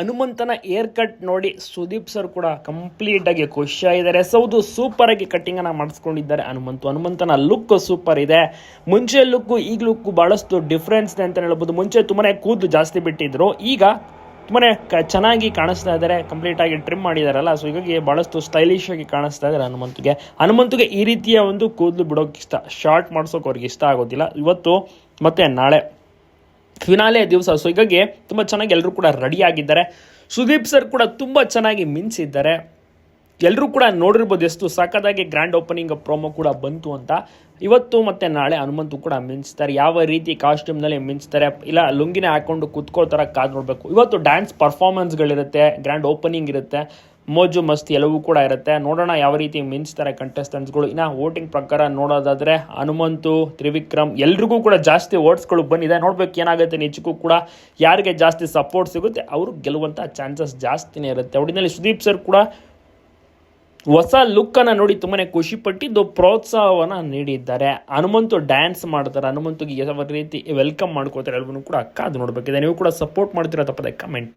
ಹನುಮಂತನ hair cut ನೋಡಿ Sudeep sir ಕೂಡ ಕಂಪ್ಲೀಟ್ ಆಗಿ ಖುಷಿ ಆಗಿದ್ದಾರೆ. ಸೌದು ಸೂಪರ್ ಆಗಿ ಕಟ್ಟಿಂಗ್ ಅನ್ನ ಮಾಡಿಸ್ಕೊಂಡಿದ್ದಾರೆ ಹನುಮಂತು. ಹನುಮಂತನ ಲುಕ್ ಸೂಪರ್ ಇದೆ. ಮುಂಚೆ ಲುಕ್ ಈಗ ಲುಕ್ ಬಹಳಷ್ಟು ಡಿಫ್ರೆನ್ಸ್ ಇದೆ ಅಂತ ಹೇಳ್ಬೋದು. ಮುಂಚೆ ತುಂಬಾನೇ ಕೂದಲು ಜಾಸ್ತಿ ಬಿಟ್ಟಿದ್ರು. ಈಗ ತುಂಬಾನೇ ಕ- ಚೆನ್ನಾಗಿ ಕಾಣಿಸ್ತಾ ಇದ್ದಾರೆ. ಕಂಪ್ಲೀಟ್ ಆಗಿ ಟ್ರಿಮ್ ಮಾಡಿದಾರಲ್ಲ. ಸೊ ಹೀಗಾಗಿ ಬಹಳಷ್ಟು ಸ್ಟೈಲಿಶ್ ಆಗಿ ಕಾಣಿಸ್ತಾ ಇದ್ದಾರೆ ಹನುಮಂತುಗೆ. ಹನುಮಂತುಗೆ ಈ ರೀತಿಯ ಒಂದು ಕೂದಲು ಬಿಡೋಕೆ ಇಷ್ಟ ಶಾರ್ಟ್ ಮಾಡ್ಸೋಕೆ ಅವ್ರಿಗೆ ಇಷ್ಟ ಆಗೋದಿಲ್ಲ. ಇವತ್ತು ಮತ್ತೆ ನಾಳೆ. ಫಿನಾಲೆ ದಿವಸ. ಸೊ ಹೀಗಾಗಿ ತುಂಬ ಚೆನ್ನಾಗಿ ಎಲ್ಲರೂ ಕೂಡ ರೆಡಿ ಆಗಿದ್ದಾರೆ. ಸುದೀಪ್ ಸರ್ ಕೂಡ ತುಂಬ ಚೆನ್ನಾಗಿ ಮಿಂಚಿದ್ದಾರೆ. ಎಲ್ಲರೂ ಕೂಡ ನೋಡಿರ್ಬೋದು ಎಷ್ಟು ಸಖತ್ತಾಗಿ ಗ್ರ್ಯಾಂಡ್ ಓಪನಿಂಗ್ ಪ್ರೋಮೋ ಕೂಡ ಬಂತು ಅಂತ. ಇವತ್ತು ಮತ್ತು ನಾಳೆ ಹನುಮಂತು ಕೂಡ ಮಿಂಚ್ತಾರೆ. ಯಾವ ರೀತಿ ಕಾಸ್ಟ್ಯೂಮ್ನಲ್ಲಿ ಮಿಂಚ್ತಾರೆ, ಇಲ್ಲ ಲುಂಗಿನೇ ಹಾಕೊಂಡು ಕುತ್ಕೊಳ್ತಾರ ಕಾದು ನೋಡಬೇಕು. ಇವತ್ತು ಡ್ಯಾನ್ಸ್ ಪರ್ಫಾರ್ಮೆನ್ಸ್ಗಳಿರುತ್ತೆ ಗ್ರ್ಯಾಂಡ್ ಓಪನಿಂಗ್ ಇರುತ್ತೆ, ಮೋಜು ಮಸ್ತಿ ಎಲ್ಲವೂ ಕೂಡ ಇರುತ್ತೆ. ನೋಡೋಣ ಯಾವ ರೀತಿ ಮಿಂಚ್ತಾರೆ ಕಂಟೆಸ್ಟೆಂಟ್ಸ್ಗಳು ಇನ್ನು ವೋಟಿಂಗ್ ಪ್ರಕಾರ ನೋಡೋದಾದರೆ ಹನುಮಂತು, ತ್ರಿವಿಕ್ರಮ್ ಎಲ್ರಿಗೂ ಕೂಡ ಜಾಸ್ತಿ ಓಟ್ಸ್ಗಳು ಬಂದಿದೆ. ನೋಡ್ಬೇಕು ಏನಾಗುತ್ತೆ ನಿಜಕ್ಕೂ ಕೂಡ ಯಾರಿಗೆ ಜಾಸ್ತಿ ಸಪೋರ್ಟ್ ಸಿಗುತ್ತೆ, ಅವರು ಗೆಲ್ಲುವಂಥ ಚಾನ್ಸಸ್ ಜಾಸ್ತಿನೇ ಇರುತ್ತೆ. ಒಟ್ಟಿನಲ್ಲಿ ಸುದೀಪ್ ಸರ್ ಕೂಡ ಹೊಸ ಲುಕ್ ಅನ್ನ ನೋಡಿ ತುಂಬಾನೇ ಖುಷಿ ಪಟ್ಟಿದ್ದು ಪ್ರೋತ್ಸಾಹವನ್ನ ನೀಡಿದ್ದಾರೆ. ಹನುಮಂತು ಡ್ಯಾನ್ಸ್ ಮಾಡ್ತಾರೆ. ಹನುಮಂತುಗೆ ಯಾವ ರೀತಿ ವೆಲ್ಕಮ್ ಮಾಡ್ಕೋತಾರೆ ಎಲ್ಲವನ್ನೂ ಕೂಡ ಕಾದು ನೋಡ್ಬೇಕಿದೆ ನೀವು ಕೂಡ ಸಪೋರ್ಟ್ ಮಾಡ್ತೀರಾ ತಪ್ಪದೆ ಕಮೆಂಟ್